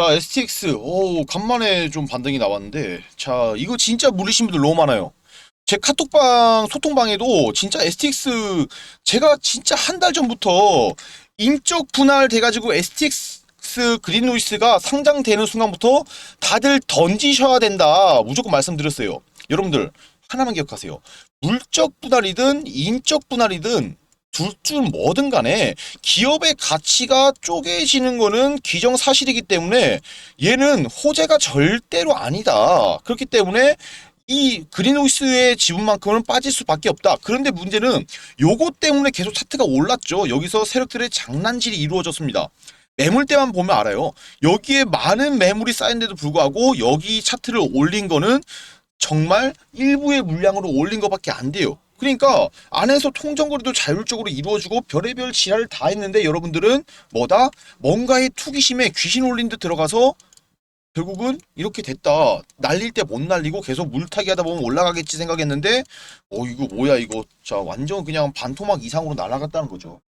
자, STX. 오, 간만에 좀 반등이 나왔는데. 자, 이거 진짜 물리신 분들 너무 많아요. 제 카톡방, 소통방에도 진짜 STX, 제가 진짜 한 달 전부터 인적 분할 돼가지고 STX 그린 노이스가 상장되는 순간부터 다들 던지셔야 된다. 무조건 말씀드렸어요. 여러분들, 하나만 기억하세요. 물적 분할이든 인적 분할이든 둘 중 뭐든 간에 기업의 가치가 쪼개지는 거는 기정사실이기 때문에 얘는 호재가 절대로 아니다. 그렇기 때문에 이 그린오이스의 지분만큼은 빠질 수밖에 없다. 그런데 문제는 요거 때문에 계속 차트가 올랐죠. 여기서 세력들의 장난질이 이루어졌습니다. 매물대만 보면 알아요. 여기에 많은 매물이 쌓인데도 불구하고 여기 차트를 올린 거는 정말 일부의 물량으로 올린 것밖에 안 돼요. 그러니까 안에서 통정거리도 자율적으로 이루어지고 별의별 지랄을 다 했는데 여러분들은 뭐다? 뭔가의 투기심에 귀신 올린 듯 들어가서 결국은 이렇게 됐다. 날릴 때 못 날리고 계속 물타기 하다 보면 올라가겠지 생각했는데 어 이거 뭐야 이거 자 완전 그냥 반토막 이상으로 날아갔다는 거죠.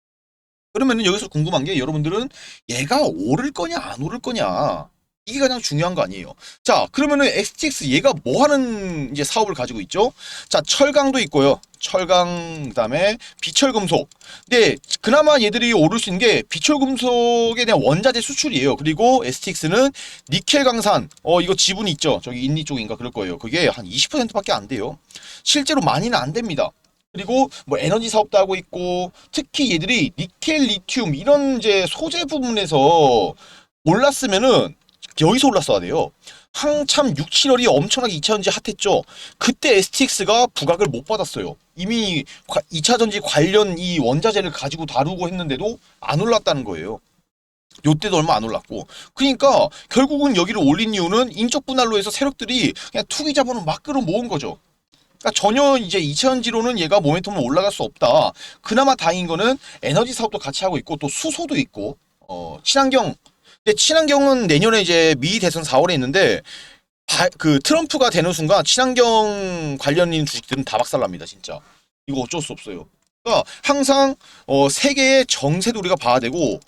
그러면은 여기서 궁금한 게 여러분들은 얘가 오를 거냐 안 오를 거냐 이게 가장 중요한 거 아니에요. 자 그러면은 STX 얘가 뭐 하는 이제 사업을 가지고 있죠? 자 철강도 있고요. 철강 그다음에 비철금속. 근데 그나마 얘들이 오를 수 있는 게 비철금속에 대한 원자재 수출이에요. 그리고 STX는 니켈 강산. 어 이거 지분이 있죠. 저기 인니 쪽인가 그럴 거예요. 그게 한 20%밖에 안 돼요. 실제로 많이는 안 됩니다. 그리고 뭐 에너지 사업도 하고 있고 특히 얘들이 니켈, 리튬 이런 이제 소재 부분에서 올랐으면은 여기서 올랐어야 돼요. 한참 6, 7월이 엄청나게 2차 전지 핫했죠. 그때 STX가 부각을 못 받았어요. 이미 2차 전지 관련 이 원자재를 가지고 다루고 했는데도 안 올랐다는 거예요. 요때도 얼마 안 올랐고. 그러니까 결국은 여기를 올린 이유는 인적 분할로 해서 세력들이 그냥 투기 자본을 막 끌어모은 거죠. 그러니까 전혀 이제 2차전지로는 얘가 모멘텀은 올라갈 수 없다. 그나마 다행인 거는 에너지 사업도 같이 하고 있고 또 수소도 있고 어 친환경 근데 친환경은 내년에 이제 미 대선 4월에 있는데 바, 그 트럼프가 되는 순간 친환경 관련인 주식들은 다 박살납니다 진짜. 이거 어쩔 수 없어요. 그러니까 항상 어 세계의 정세도 우리가 봐야 되고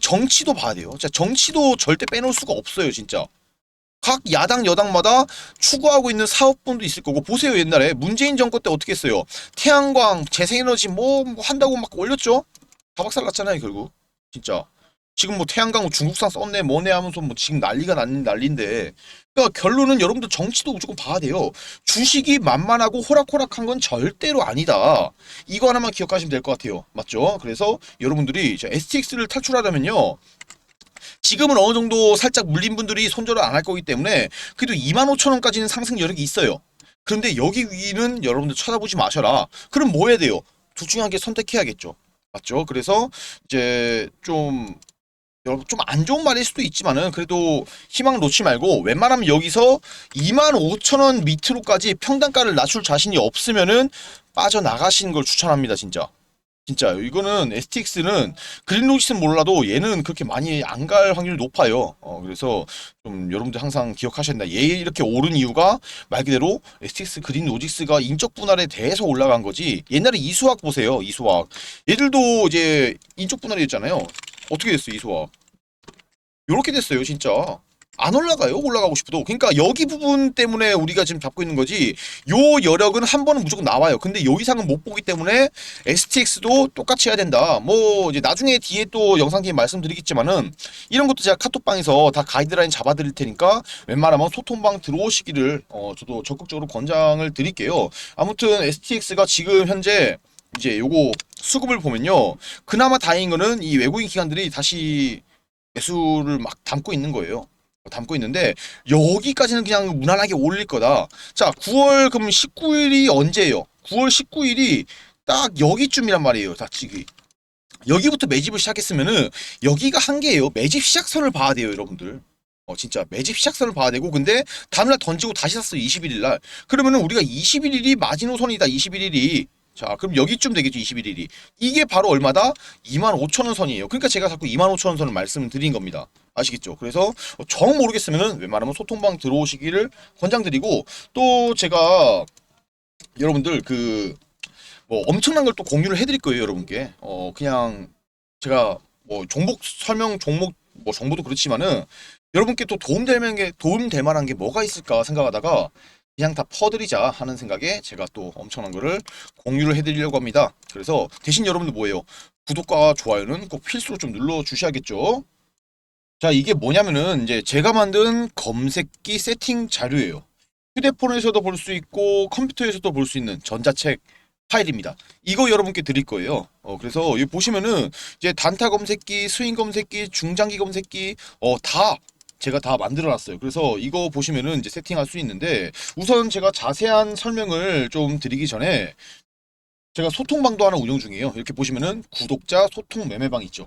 정치도 봐야 돼요. 진짜 정치도 절대 빼놓을 수가 없어요 진짜. 각 야당 여당마다 추구하고 있는 사업분도 있을 거고 보세요 옛날에. 문재인 정권 때 어떻게 했어요? 태양광 재생에너지 뭐, 뭐 한다고 막 올렸죠? 다 박살났잖아요 결국. 진짜 지금 뭐 태양광 중국산 썼네 뭐네 하면서 뭐 지금 난리가 난 난리인데. 그러니까 결론은 여러분들 정치도 무조건 봐야 돼요. 주식이 만만하고 호락호락한 건 절대로 아니다. 이거 하나만 기억하시면 될 것 같아요. 맞죠? 그래서 여러분들이 STX를 탈출하려면요. 지금은 어느 정도 살짝 물린 분들이 손절을 안 할 거기 때문에 그래도 25,000원까지는 상승 여력이 있어요. 그런데 여기 위는 여러분들 쳐다보지 마셔라. 그럼 뭐 해야 돼요? 둘 중에 한 개 선택해야겠죠. 맞죠? 그래서 이제 좀 여러분 좀 안 좋은 말일 수도 있지만은 그래도 희망 놓지 말고 웬만하면 여기서 25,000원 밑으로까지 평단가를 낮출 자신이 없으면은 빠져나가시는 걸 추천합니다 진짜. 진짜. 이거는 STX는 그린로시는 몰라도 얘는 그렇게 많이 안 갈 확률이 높아요. 어 그래서 좀 여러분들 항상 된다. 얘 이렇게 오른 이유가 말 그대로 STX 그린 로직스가 인적 분할에 대해서 올라간 거지. 옛날에 이수학 보세요 이수학. 얘들도 이제 인적 분할이었잖아요 어떻게 됐어 이소학 요렇게 됐어요 진짜. 안 올라가요? 올라가고 싶어도? 그러니까 여기 부분 때문에 우리가 지금 잡고 있는 거지 요 여력은 한 번은 무조건 나와요. 근데 요 이상은 못 보기 때문에 STX도 똑같이 해야 된다. 뭐 이제 나중에 뒤에 또 영상 뒤에 말씀드리겠지만은 이런 것도 제가 카톡방에서 다 가이드라인 잡아 드릴 테니까 웬만하면 소통방 들어오시기를 어 저도 적극적으로 권장을 드릴게요. 아무튼 STX가 지금 현재 이제 요거 수급을 보면요. 그나마 다행인 거는 이 외국인 기관들이 다시 매수를 막 담고 있는 거예요. 담고 있는데 여기까지는 그냥 무난하게 올릴 거다. 자, 9월 그럼 19일이 언제예요? 9월 19일이 딱 여기쯤이란 말이에요. 다치기. 여기부터 매집을 시작했으면은 여기가 한계예요. 매집 시작선을 봐야 돼요, 여러분들. 어 진짜 매집 시작선을 봐야 되고 근데 다음날 던지고 다시 샀어요 21일 날 그러면은 우리가 21일이 마지노선이다 21일이 자, 그럼 여기쯤 되겠죠, 21일이. 이게 바로 얼마다? 25,000원 선이에요. 그러니까 제가 자꾸 25,000원 선을 말씀을 드린 겁니다. 아시겠죠? 그래서 정 모르겠으면은 웬만하면 소통방 들어오시기를 권장드리고 또 제가 여러분들 그 뭐 엄청난 걸 또 공유를 해드릴 거예요, 여러분께. 어, 그냥 제가 뭐 종목 설명 종목 뭐 정보도 그렇지만은 여러분께 또 도움될 만한 게 도움될 만한 게 뭐가 있을까 생각하다가 그냥 다 퍼드리자 하는 생각에 제가 또 엄청난 거를 공유를 해드리려고 합니다. 그래서 대신 여러분들 뭐예요? 구독과 좋아요는 꼭 필수로 좀 눌러 주셔야겠죠. 자, 이게 뭐냐면은 이제 제가 만든 검색기 세팅 자료예요. 휴대폰에서도 볼 수 있고 컴퓨터에서도 볼 수 있는 전자책 파일입니다. 이거 여러분께 드릴 거예요. 어, 그래서 여기 보시면은 이제 단타 검색기, 스윙 검색기, 중장기 검색기, 어, 다 제가 다 만들어 놨어요. 그래서 이거 보시면은 이제 세팅할 수 있는데 우선 제가 자세한 설명을 좀 드리기 전에 제가 소통방도 하나 운영 중이에요. 이렇게 보시면은 구독자 소통 매매방 있죠.